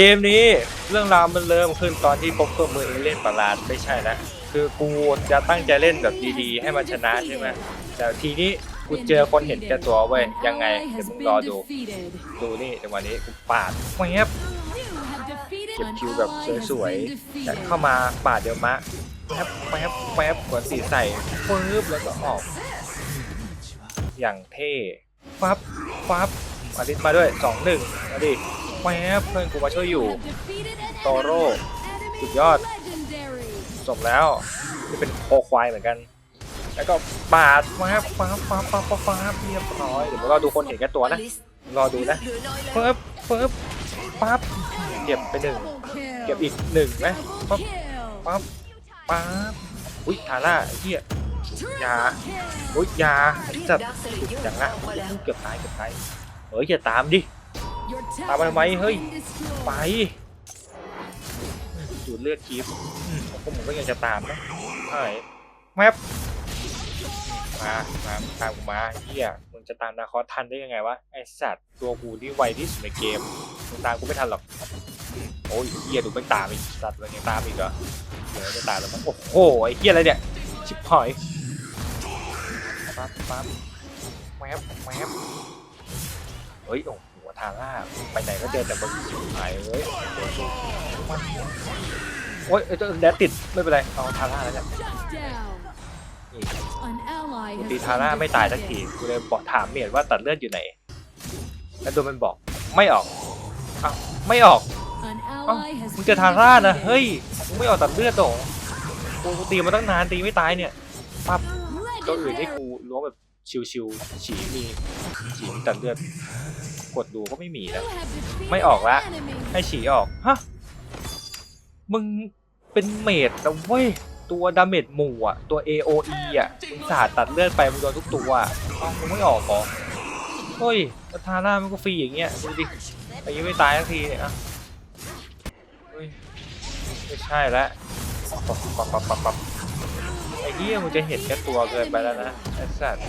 เกมนี้เรื่องราวมันเริ่มขึ้นตอนที่พบเครื่องมือเอเล่นประหลาดไม่ใช่นะคือกูจะตั้งใจเล่นแบบดีๆ ให้มันชนะใช่ไหมแต่ทีนี้กูเจอคนเห็นแก่ตัวเว้ยยังไงเดี๋ยวมึงรอดู ดูนี่จังหวะนี้กูปาดแวบเก็บคิวแบบสวยๆแต่เข้ามาปาดเดียวมะแป๊บแป๊บแป๊บกดสีใส่ปึ๊บแล้วก็ออก อย่างเท่ ฟับ ฟับอาทิตย์มาด้วยสองหนึ่งมาดิ แป๊บเพื่อนกูมาช่วยอยู่ โตโร่สุดยอดจบแล้วที่เป็นโคควายเหมือนกัน แล้วก็ปาดฟ้าฟ้าฟ้าฟ้าฟ้าฟ้าเรียบร้อยเดี๋ยวเราดูคนเห็นแก่ตัวนะรอดูนะเฟิบเฟิบปั๊บเก็บไปหนึ่งเก็บอีกหนึ่งไหมปั๊บปั๊บปั๊บอุ้ยทาร่าเหี้ยยาอุ้ยยาจับอย่างอะเกือบตายเกือบตายเฮ้ยอย่าตามดิ ตามมาทำไมเฮ้ยไปดูดเลือดคีฟอืมพวกผมก็ยังจะตามนะใช่แมปมามาตามกูมาเฮียมึงจะตามนาคอสทันได้ยังไงวะไอสัตว์ตัวกูที่ไวที่สุดในเกมมึงตามกูไม่ทันหรอกโอ้ยเฮียดูไม่ตามอีกสัตว์มันยังตามอีกเหรอเดี๋ยวจะตามแล้วมั้งโอ้โหไอเฮียอะไรเนี่ยชิบหายปั๊บปั๊บแมปแมป เฮ้ยโอ้โหทางล่าไปไหนก็เจอแต่มึงหายเลยโอ้ยเอ้ยแดดติดไม่เป็นไรเอาทาร่าแล้วกันนี่กูตีทาร่าไม่ตายสักทีกูเลยบอกถามเมียนว่าตัดเลือดอยู่ไหน แล้วโดนมันบอกไม่ออกอ้าวไม่ออกเอ้ามึงจะทาร่านะเฮ้ยมึงไม่ออกตัดเลือดหรอกูกูตีมาตั้งนานตีไม่ตายเนี่ยปั๊บตัวอื่นนี่กูล้วงแบบ ชิวๆฉีมีฉีมีตัดเลือดกดดูก็ไม่มีนะไม่ออกละ ให้ฉีออกฮะมึงเป็นเมดนะเว้ยตัวดาเมจหมู่อะตัว AOE อะมึงสาดตัดเลือดไปมึงโดนทุกตัวอะเอ้ามึงไม่ออกเหรอเฮ้ยแล้วทาร่ามันก็ฟรีอย่างเงี้ยดูดิไอ้ยังไม่ตายสักทีเนี่ยอะเฮ้ยไม่ใช่ละปับปับปับปับปับไอ้เหี้ยมึงจะเห็นแค่ตัวเกินไปแล้วนะไอ้สัตว์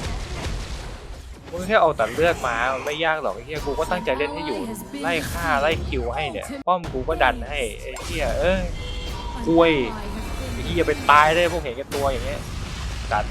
มึงแค่เอาแต่เลือดมามันไม่ยากหรอกไอ้เหี้ยกูก็ตั้งใจเล่นให้อยู่ไล่ฆ่าไล่คิวให้เนี่ยป้อมกูก็ดันให้ไอ้เหี้ยเอ้ยกล้วยไอ้เหี้ยเป็นตายได้พวกเห็นแก่ตัวอย่างเงี้ยดัน